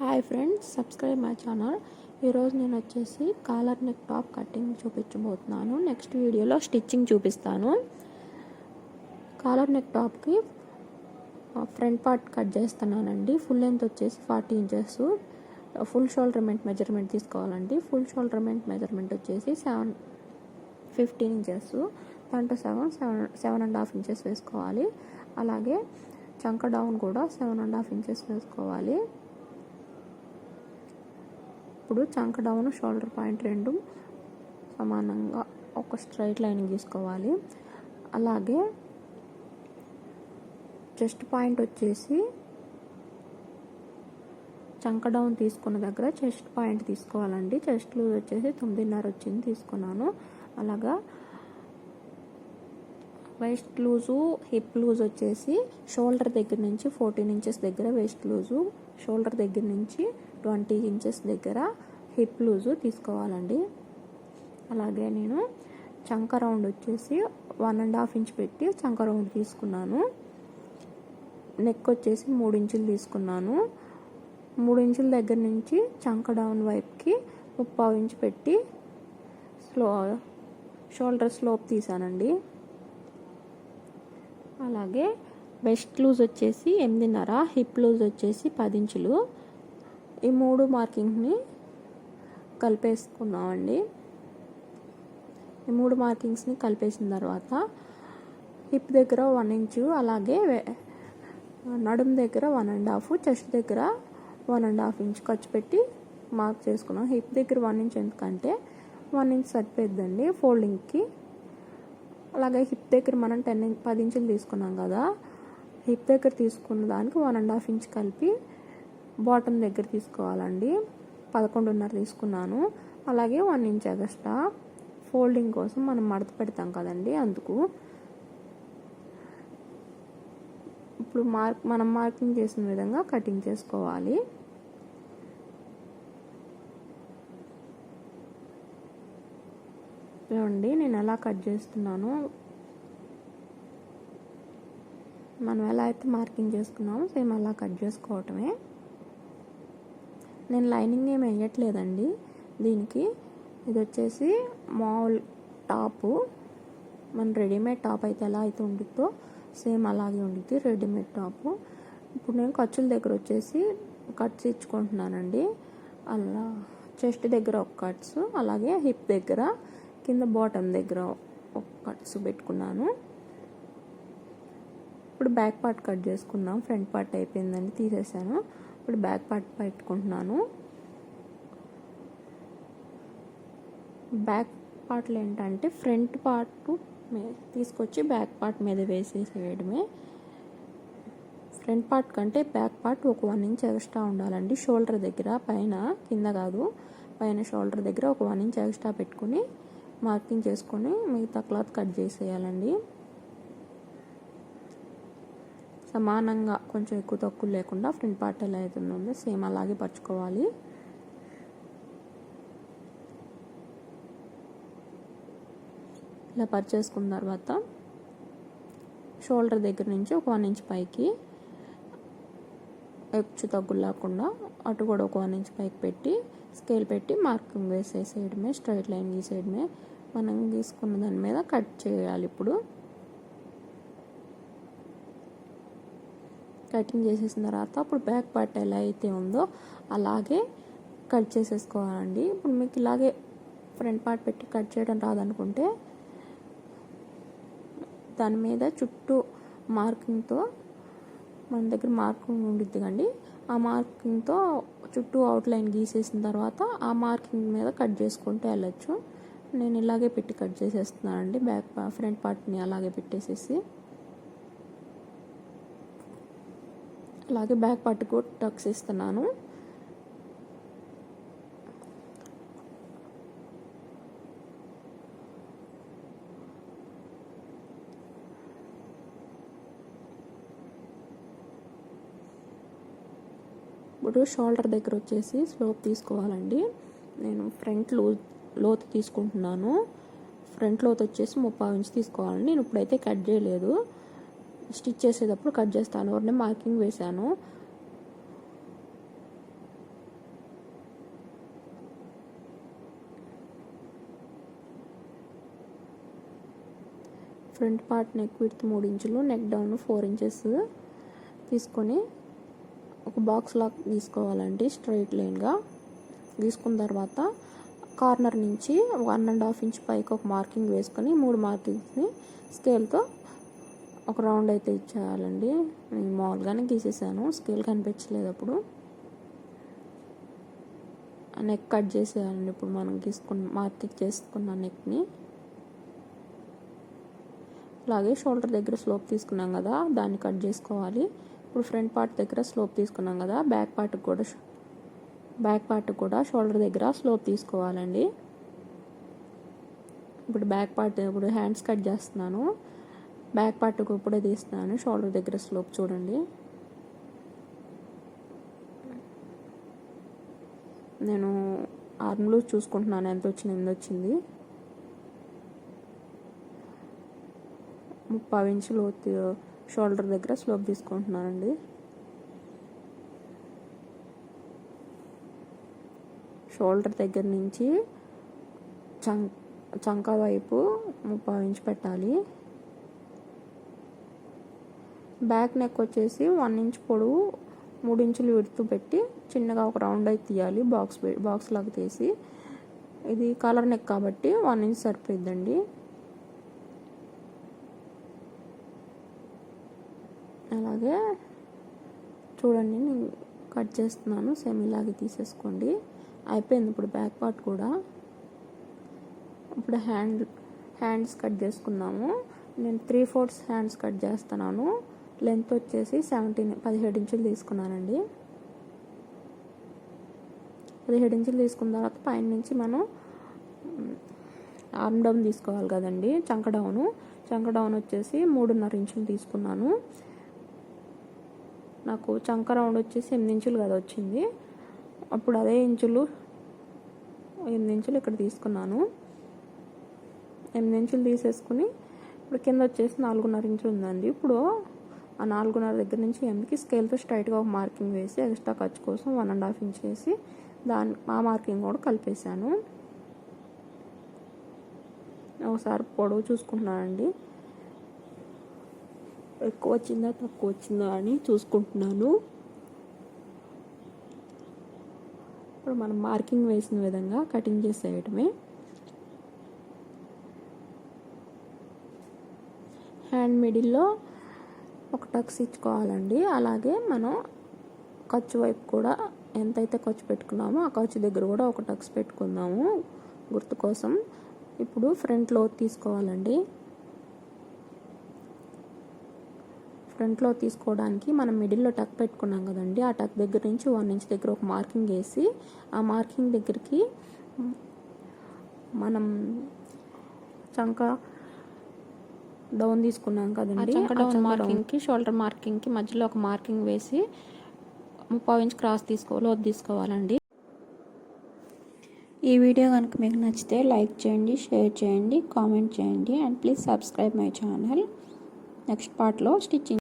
Hi friends subscribe my channel ఈరోజు నేను వచ్చేసి కాలర్ నెక్ టాప్ కటింగ్ చూపించబోతున్నాను. నెక్స్ట్ వీడియోలో స్టిచ్చింగ్ చూపిస్తాను. కాలర్ నెక్ టాప్కి ఫ్రంట్ పార్ట్ కట్ చేస్తున్నానండి. ఫుల్ లెంత్ వచ్చేసి ఫార్టీ ఇంచెస్ ఫుల్ షోల్డర్మెంట్ మెజర్మెంట్ తీసుకోవాలండి. ఫుల్ షోల్డర్మెంట్ మెజర్మెంట్ వచ్చేసి సెవెన్ ఫిఫ్టీన్ ఇంచెస్ దాంట్లో seven seven seven and half inches వేసుకోవాలి. అలాగే చంక డౌన్ కూడా సెవెన్ అండ్ హాఫ్ ఇంచెస్ వేసుకోవాలి. ఇప్పుడు చంక డౌన్ షోల్డర్ పాయింట్ రెండు సమానంగా ఒక స్ట్రైట్ లైన్ గీసుకోవాలి. అలాగే చెస్ట్ పాయింట్ వచ్చేసి చంక డౌన్ తీసుకున్న దగ్గర చెస్ట్ పాయింట్ తీసుకోవాలండి. చెస్ట్ లూజ్ వచ్చేసి తొమ్మిదిన్నర వచ్చింది తీసుకున్నాను. అలాగా వేస్ట్ లూజు హిప్ లూజ్ వచ్చేసి షోల్డర్ దగ్గర నుంచి ఫోర్టీన్ ఇంచెస్ దగ్గర వేస్ట్ లూజు షోల్డర్ దగ్గర నుంచి ట్వంటీ ఇంచెస్ దగ్గర హిప్ లూజు తీసుకోవాలండి. అలాగే నేను చంక రౌండ్ వచ్చేసి వన్ అండ్ హాఫ్ ఇంచ్ పెట్టి చంక రౌండ్ తీసుకున్నాను. నెక్ వచ్చేసి మూడు ఇంచులు తీసుకున్నాను. మూడు ఇంచుల దగ్గర నుంచి చంక డౌన్ వైపుకి ముప్పావు ఇంచు పెట్టి స్లో షోల్డర్ స్లోప్ తీసానండి. అలాగే వెస్ట్ లూజ్ వచ్చేసి ఎనిమిదిన్నర హిప్ లూజ్ వచ్చేసి పది ఇంచులు. ఈ మూడు మార్కింగ్ని కలిపేసుకున్నామండి. ఈ మూడు మార్కింగ్స్ని కలిపేసిన తర్వాత హిప్ దగ్గర వన్ ఇంచు అలాగే నడుము దగ్గర వన్ అండ్ హాఫ్ చెస్ట్ దగ్గర వన్ అండ్ హాఫ్ ఇంచ్ ఖర్చు పెట్టి మార్క్ చేసుకున్నాం. హిప్ దగ్గర వన్ ఇంచ్ ఎందుకంటే వన్ ఇంచ్ సరిపోద్దండి ఫోల్డింగ్కి. అలాగే హిప్ దగ్గర మనం టెన్ ఇంచ్ పది ఇంచులు తీసుకున్నాం కదా. హిప్ దగ్గర తీసుకున్న దానికి వన్ అండ్ హాఫ్ ఇంచ్ కలిపి బాటమ్ దగ్గర తీసుకోవాలండి. పదకొండున్నర తీసుకున్నాను. అలాగే వన్ ఇంచ్ ఎగస్ట్రా ఫోల్డింగ్ కోసం మనం మడత పెడతాం కదండి అందుకు. ఇప్పుడు మార్క్ మనం మార్కింగ్ చేసిన విధంగా కటింగ్ చేసుకోవాలి. చూడండి నేను ఎలా కట్ చేస్తున్నాను. మనం ఎలా అయితే మార్కింగ్ చేసుకున్నామో సేమ్ అలా కట్ చేసుకోవటమే. నేను లైనింగ్ ఏమి వేయట్లేదండి. దీనికి ఇది వచ్చేసి మామూలు టాపు. మన రెడీమేడ్ టాప్ అయితే ఎలా అయితే ఉండిద్దో సేమ్ అలాగే ఉండిద్ది రెడీమేడ్ టాపు. ఇప్పుడు నేను ఖర్చుల దగ్గర వచ్చేసి కట్స్ ఇచ్చుకుంటున్నానండి. అలా చెస్ట్ దగ్గర ఒక కట్స్ అలాగే హిప్ దగ్గర కింద బాటమ్ దగ్గర ఒక కట్స్ పెట్టుకున్నాను. ఇప్పుడు బ్యాక్ పార్ట్ కట్ చేసుకున్నాం ఫ్రంట్ పార్ట్ అయిపోయిందని తీసేసాను. ఇప్పుడు బ్యాక్ పార్ట్ పెట్టుకుంటున్నాను. బ్యాక్ పార్ట్లు ఏంటంటే ఫ్రంట్ పార్ట్ తీసుకొచ్చి బ్యాక్ పార్ట్ మీద వేసేసేయడమే. ఫ్రంట్ పార్ట్ కంటే బ్యాక్ పార్ట్ ఒక వన్ ఇంచ్ ఎక్స్ట్రా ఉండాలండి. షోల్డర్ దగ్గర పైన కింద కాదు. పైన షోల్డర్ దగ్గర ఒక వన్ ఇంచ్ ఎక్స్ట్రా పెట్టుకుని మార్కింగ్ చేసుకొని మిగతా క్లాత్ కట్ చేసేయాలండి. సమానంగా కొంచెం ఎక్కువ తక్కువ లేకుండా ఫ్రంట్ పార్ట్ ఎలా అయితే ఉందో సేమ్ అలాగే పరుచుకోవాలి. ఇలా పర్చేసుకున్న తర్వాత షోల్డర్ దగ్గర నుంచి ఒక వన్ ఇంచ్ పైకి హెచ్చు తగ్గులు లేకుండా అటు కూడా ఒక వన్ ఇంచ్ పైకి పెట్టి స్కేల్ పెట్టి మార్కింగ్ వేసేసేయడమే స్ట్రైట్ లైన్ గీసేయడమే. మనం గీసుకున్న దాని మీద కట్ చేయాలి ఇప్పుడు. కటింగ్ చేసేసిన తర్వాత అప్పుడు బ్యాక్ పార్ట్ ఎలా అయితే ఉందో అలాగే కట్ చేసేసుకోవాలండి. ఇప్పుడు మీకు ఇలాగే ఫ్రంట్ పార్ట్ పెట్టి కట్ చేయడం రాదనుకుంటే దాని మీద చుట్టూ మార్కింగ్తో మన దగ్గర మార్కింగ్ ఉండిద్ది కండి ఆ మార్కింగ్తో చుట్టూ అవుట్లైన్ గీసేసిన తర్వాత ఆ మార్కింగ్ మీద కట్ చేసుకుంటూ వెళ్ళచ్చు. నేను ఇలాగే పెట్టి కట్ చేసేస్తున్నానండి. బ్యాక్ ఫ్రంట్ పార్ట్ని అలాగే పెట్టేసేసి. అలాగే బ్యాక్ పార్ట్ కూడా టక్స్ ఇస్తున్నాను. ఇప్పుడు షోల్డర్ దగ్గర వచ్చేసి స్లోప్ తీసుకోవాలండి. నేను ఫ్రంట్లో లోతు తీసుకుంటున్నాను. ఫ్రంట్ లోతు వచ్చేసి ముప్పై ఇంచ్ తీసుకోవాలండి. నేను ఇప్పుడైతే కట్ చేయలేదు. స్టిచ్ చేసేటప్పుడు కట్ చేస్తాను. ఒకటి మార్కింగ్ వేశాను. ఫ్రంట్ పార్ట్ నెక్ విత్ మూడు ఇంచులు నెక్ డౌన్ ఫోర్ ఇంచెస్ తీసుకొని ఒక బాక్స్ లాగా తీసుకోవాలండి స్ట్రైట్ లైన్గా తీసుకున్న తర్వాత కార్నర్ నుంచి వన్ అండ్ హాఫ్ ఇంచ్ పైకి ఒక మార్కింగ్ వేసుకొని మూడు మార్కింగ్స్ని స్కేల్తో ఒక రౌండ్ అయితే ఇచ్చేయాలండి. నేను మామూలుగానే గీసేసాను. స్కేల్ కనిపించలేదు అప్పుడు. నెక్ కట్ చేసేయాలండి. ఇప్పుడు మనం గీసుకున్న మార్కింగ్ చేసుకున్న నెక్ని అలాగే షోల్డర్ దగ్గర స్లోప్ తీసుకున్నాం కదా దాన్ని కట్ చేసుకోవాలి. ఇప్పుడు ఫ్రంట్ పార్ట్ దగ్గర స్లోప్ తీసుకున్నాం కదా బ్యాక్ పార్ట్కి కూడా బ్యాక్ పార్ట్ కూడా షోల్డర్ దగ్గర స్లోప్ తీసుకోవాలండి. ఇప్పుడు బ్యాక్ పార్ట్ ఇప్పుడు హ్యాండ్స్ కట్ చేస్తున్నాను. బ్యాక్ పార్ట్కి ఇప్పుడే తీస్తున్నాను. షోల్డర్ దగ్గర స్లోప్ చూడండి. నేను ఆర్మ్లో చూసుకుంటున్నాను. ఎంత వచ్చింది ఎంత వచ్చింది. ముప్పై ఇంచులు షోల్డర్ దగ్గర స్లోప్ తీసుకుంటున్నానండి. షోల్డర్ దగ్గర నుంచి చం చంక వైపు ముప్పై ఇంచు పెట్టాలి. బ్యాక్ నెక్ వచ్చేసి వన్ ఇంచ్ పొడవు మూడు ఇంచులు విడుతూ పెట్టి చిన్నగా ఒక రౌండ్ అయితే తీయాలి బాక్స్ బాక్స్ లాగా తీసి. ఇది కలర్ నెక్ కాబట్టి వన్ ఇంచ్ సరిపోయిద్దండి. అలాగే చూడండి నేను కట్ చేస్తున్నాను సేమ్ ఇలాగే తీసేసుకోండి. అయిపోయింది ఇప్పుడు బ్యాక్ పార్ట్ కూడా. ఇప్పుడు హ్యాండ్ హ్యాండ్స్ కట్ చేసుకున్నాము నేను త్రీ ఫోర్త్స్ హ్యాండ్స్ కట్ చేస్తున్నాను. లెంత్ వచ్చేసి సెవెంటీన్ పదిహేడు ఇంచులు తీసుకున్నానండి. పదిహేడు ఇంచులు తీసుకున్న తర్వాత పైన నుంచి మనం ఆర్మ్ డౌన్ తీసుకోవాలి కదండి చంక డౌను. చంక డౌన్ వచ్చేసి మూడున్నర ఇంచులు తీసుకున్నాను. నాకు చంక రౌండ్ వచ్చేసి ఎనిమిది ఇంచులు కదా వచ్చింది. అప్పుడు అదే ఇంచులు ఎనిమిది ఇంచులు ఇక్కడ తీసుకున్నాను. ఎనిమిది ఇంచులు తీసేసుకుని ఇప్పుడు కింద వచ్చేసి నాలుగున్నర ఇంచులు ఉందండి. ఇప్పుడు ఆ నాలుగున్నర దగ్గర నుంచి ఎంకి స్కేల్తో స్ట్రైట్గా ఒక మార్కింగ్ వేసి ఎక్స్ట్రా ఖర్చు కోసం వన్ అండ్ హాఫ్ ఇంచ్ వేసి దాని ఆ మార్కింగ్ కూడా కలిపేశాను. ఒకసారి పొడవు చూసుకుంటున్నానండి ఎక్కువ వచ్చిందా తక్కువ వచ్చిందా అని చూసుకుంటున్నాను. ఇప్పుడు మనం మార్కింగ్ వేసిన విధంగా కటింగ్ చేసేయటమే. హ్యాండ్ మిడిల్లో ఒక టక్స్ ఇచ్చుకోవాలండి. అలాగే మనం ఖర్చు వైపు కూడా ఎంతైతే ఖర్చు పెట్టుకున్నామో ఆ ఖర్చు దగ్గర కూడా ఒక టక్స్ పెట్టుకుందాము. గుర్తు కోసం ఇప్పుడు ఫ్రంట్లో తీసుకోవాలండి. ఫ్రంట్లో తీసుకోవడానికి మనం మిడిల్లో టక్ పెట్టుకున్నాం కదండి. ఆ టక్ దగ్గర నుంచి వన్ ఇంచ్ దగ్గర ఒక మార్కింగ్ వేసి ఆ మార్కింగ్ దగ్గరికి మనం చంక డౌన్ తీసుకున్నాం కదండి. డౌన్ మార్కింగ్కి షోల్డర్ మార్కింగ్కి మధ్యలో ఒక మార్కింగ్ వేసి ముప్పై ఇంచ్ క్రాస్ తీసుకో లోతు తీసుకోవాలండి. ఈ వీడియో కనుక మీకు నచ్చితే లైక్ చేయండి షేర్ చేయండి కామెంట్ చేయండి and please subscribe my channel. Next పార్ట్లో స్టిచ్చింగ్